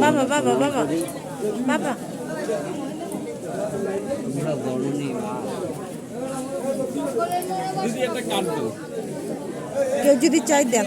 বাবা বাবা বাবা। বাবা। কেউ যদি চাই দেন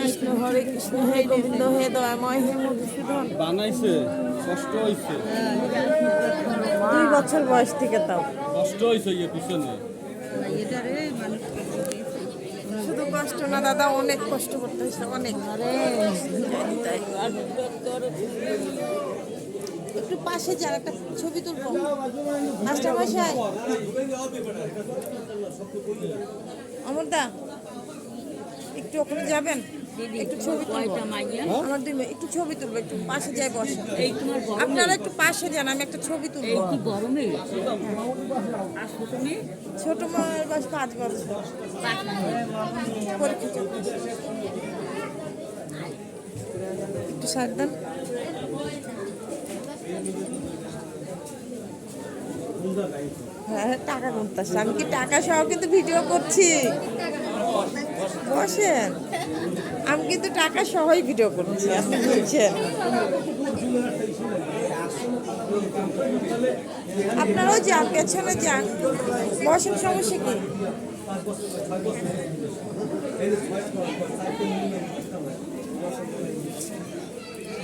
কৃষ্ণ হরে কৃষ্ণ হে গোবিন্দ হে দয়াময় হে মধুসূদন বানাইছে কষ্ট হইছে। দুই বছর বয়স থেকে তাও। কষ্ট হইছে ইয়ে পিছনে। শুধু কষ্ট না দাদা অনেক কষ্ট করতে হয়েছে অনেক। একটু পাশে যার একটা ছবি তুলবো। মাস্টার মশাই অমরদা একটু ওখানে যাবেন? একটু ছবি তুলবো। আমার দুই একটু ছবি তুলবো একটু পাশে যাই বসে। আপনারা একটু পাশে যান আমি একটা ছবি তুলবো। ছোট মায়ের বয়স পাঁচ বছর। একটু সার দেন। হ্যাঁ টাকা গুনতেছে। আমি কি টাকা সহ কিন্তু ভিডিও করছি? বসেন। আমি কিন্তু টাকা সহই ভিডিও করছি, আপনি বুঝছেন? আপনারাও যান পেছনে যান বসেন, সমস্যা কি?